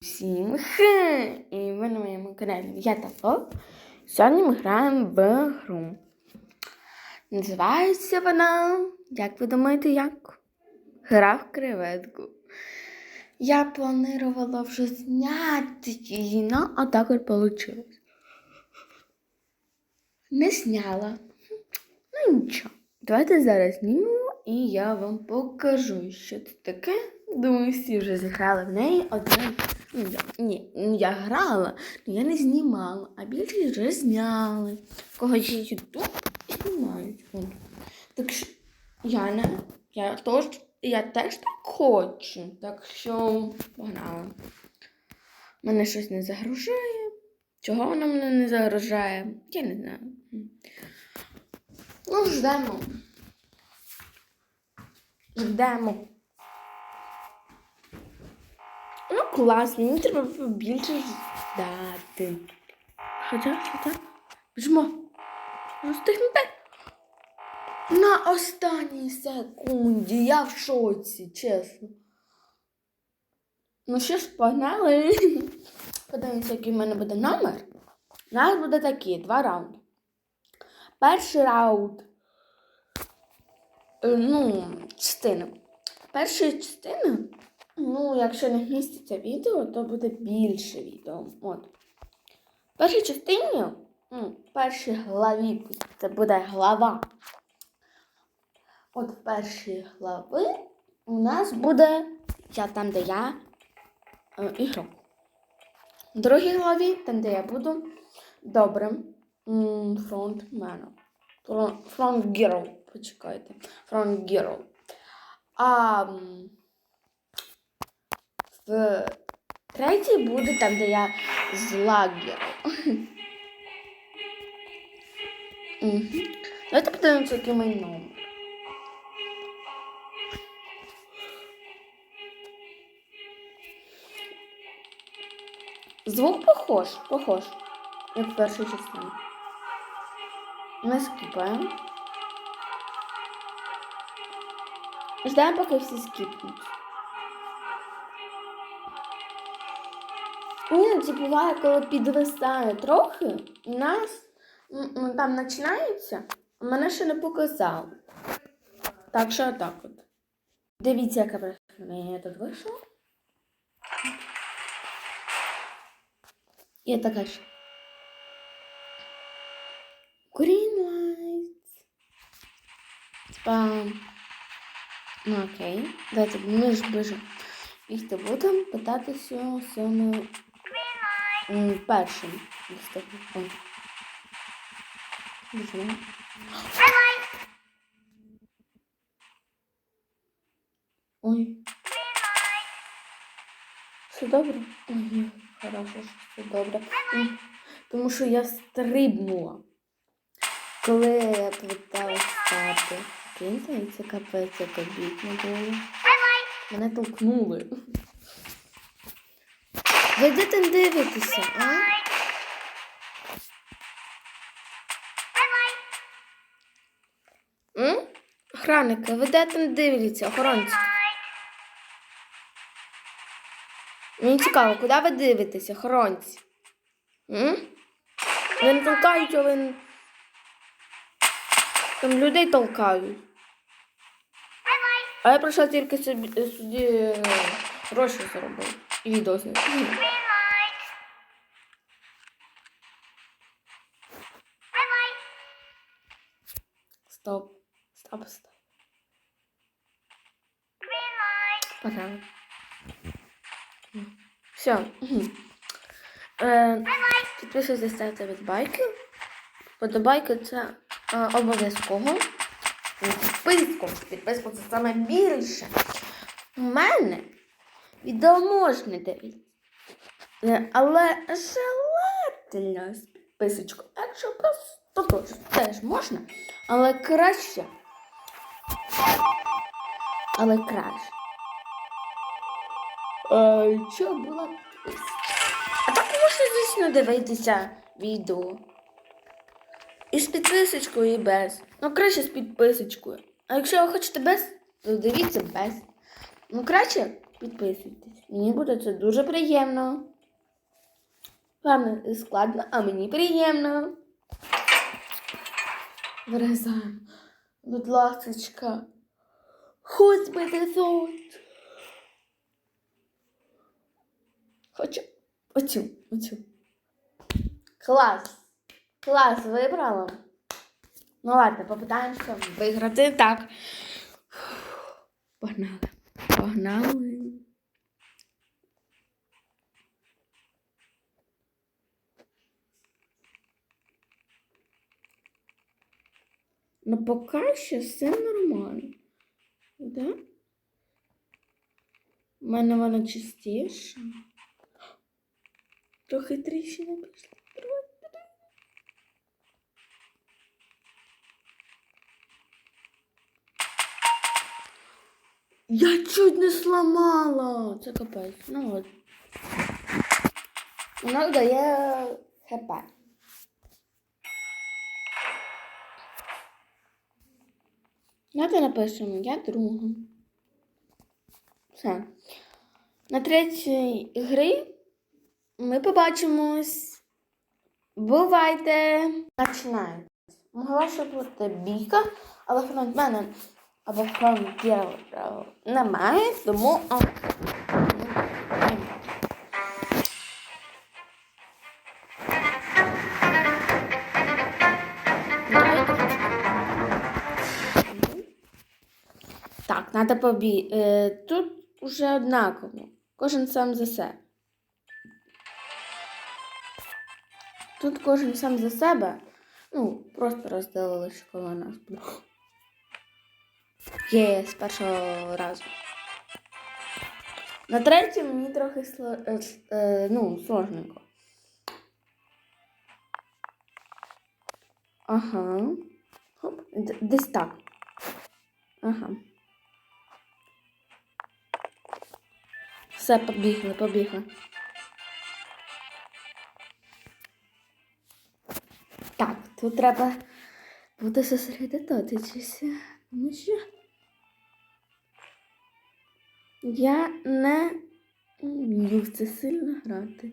Всім хе! І ви на моєму каналі я Тафо. Сьогодні ми граємо в гру. Називається вона, як ви думаєте, як? Гра в креветку. Я планувала вже зняти її, но а от вийшло. Не зняла. Ну нічого. Давайте зараз знімемо і я вам покажу, що це таке. Думаю, всі вже зіграли в неї одне. Ні, ну, я грала, але я не знімала, а більше вже зняли. В Когось є ютуб знімають. Так що я не, я теж, я теж так хочу. Так що погнали. Мене щось не загружає. Чого воно мене не загрожає? Я не знаю. Ну, ждемо. Ждемо. Ну, класно, мені треба побільше ждати. Хоча, хоча, біжимо. Ну. На останній секунді. Я в шоці, чесно. Ну що ж, погнали. Подивимося, який в мене буде номер. У нас буде такі два раунди. Перший раунд. е, Ну, частина. Перша частина, ну, якщо не вміститься відео, то буде більше відео. От. В першій частині, ну, в першій главі, це буде глава. От в першій глави у нас буде я там, де я е, ігрок. В другій главі, там, де я буду добрим фронтменом. Фронт герой, почекайте. Фронт герой. А в третій буде там, де я зла герой. Мгм. Давайте подивимося, який мій номер. Звук похож, похож, як в першій частині. Ми скіпаємо. Ждаємо, поки всі скіпнуть. Іноді буває, коли підвисає трохи, у нас там починається, а мене ще не показало. Так що отак от. Дивіться, яка прекрасна я тут вийшла. Я така ж. Green lights. Спам. Ну окей. Давайте ми ж бежимо. Бігти будемо питатися саме першим. Листопад. Ой. Біжимо. Ой. Все добре? Ой, хорошо, що все добре. Тому що я стрибнула. Коли я питалась стати. Киньте, це капець, як обідно було. Мене толкнули. Ви де там дивитеся, а? М? Охранники, ви де там дивитеся, охоронці? Мені цікаво, куди ви дивитеся, охоронці? Ви не толкають, а ви... Там людей толкають. А я прийшла тільки собі, собі е, гроші заробити. Відео зняти. Стоп. Стоп, стоп. Погнали. Все. Підписуйтесь, ставте від байки. Подобайки це е, обов'язково. Підписку. Підписку це саме більше. У мене відео можна. Е, Але желательно з підписочкою. Якщо просто теж, теж можна. Але краще. Але краще. Е, що підписка? А так можна, звісно, дивитися відео. І з підписочкою, і без. Ну, краще з підписочкою. А якщо ви хочете без, то дивіться без. Ну, краще підписуйтесь. Мені буде це дуже приємно. Вам складно, а мені приємно. Вирізаємо. Будь ласочка. Хоч би ти тут. Хочу оцю, оцю. Клас. Клас, вибрала. Ну ладно, попитаємося виграти. Так. Погнали. Погнали. Ну, поки що все нормально. Да? У мене вона чистіша. Трохи тріщини пішли. Я чуть не сломала. Це капець. Ну от. Вона дає хп. Давайте напишемо, я друга. Все. На третій гри ми побачимось. Бувайте! Починаємо. Могла ще бути бійка, але фронтмена або фронтіра немає, тому. Так, треба побі. Е, тут уже однаково. Кожен сам за себе. Тут кожен сам за себе. Ну, просто розділилися коло нас. Є з першого разу. На третій мені трохи сло... е, е, ну, сложненько. Ага. Хоп. Десь так. Ага. Все, побігли, побігли. Так, тут треба бути зосередоточитися, тому що я не вмію в це сильно грати.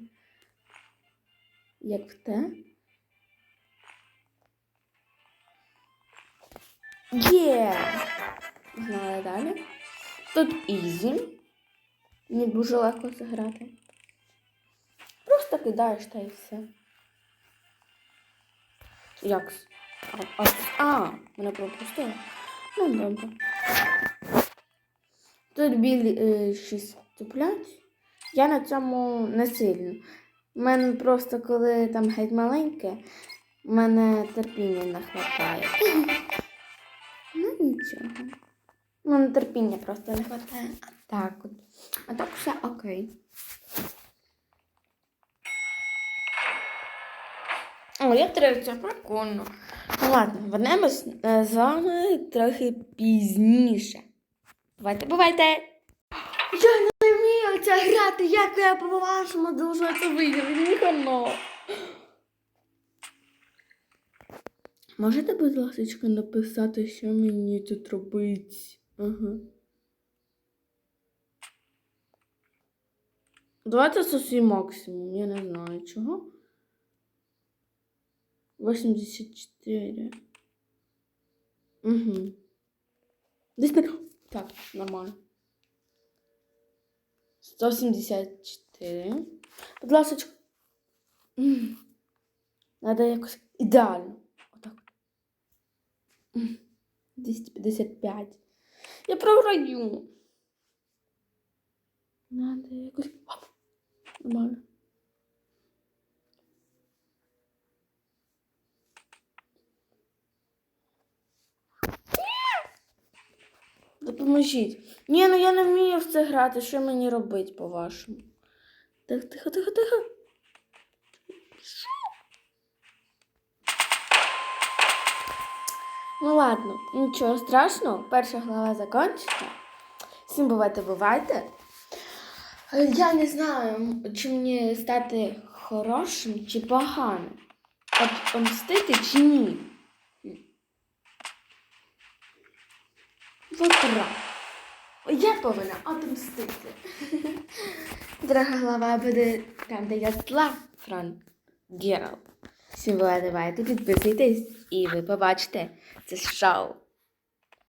Як в те. Є! Знали далі. Тут ізі. Мені дуже легко зіграти. Просто кидаєш та і все. Як? А, а, а мене пропустили. Ну, добре. Тут білі е, шість туплять. Я на цьому не сильно. У мене просто коли там геть маленьке, в мене терпіння не вистачає. Ну нічого. У мене терпіння просто не. А так от. А так все окей. О, я третя, прикольно. Ну ладно, вернемось е, з вами трохи пізніше. Бувайте, бувайте! Я не вмію це грати, як я по-вашому дуже це виграти, ніхано. Можете, будь ласка, написати, що мені тут робить? Ага. Давайте свій максимум, я не знаю чого. 84. Угу. Десь на... Так, нормально. 174. Будь ласка. Надо якось ідеально. Отак. М. 255. Я програю. Надо якось. Нормально. Допоможіть. Ні, ну я не вмію в це грати. Що мені робити, по-вашому? Тихо, тихо, тихо. Що? Ну ладно, нічого страшного. Перша глава закінчена. Всім бувайте, бувайте. Я не знаю, чи мені стати хорошим чи поганим. От помстити чи ні. Вибирай. Я повинна отомстити. Друга глава буде там, де я зла, Фран Герл. Всім давайте підписуйтесь, і ви побачите це шоу.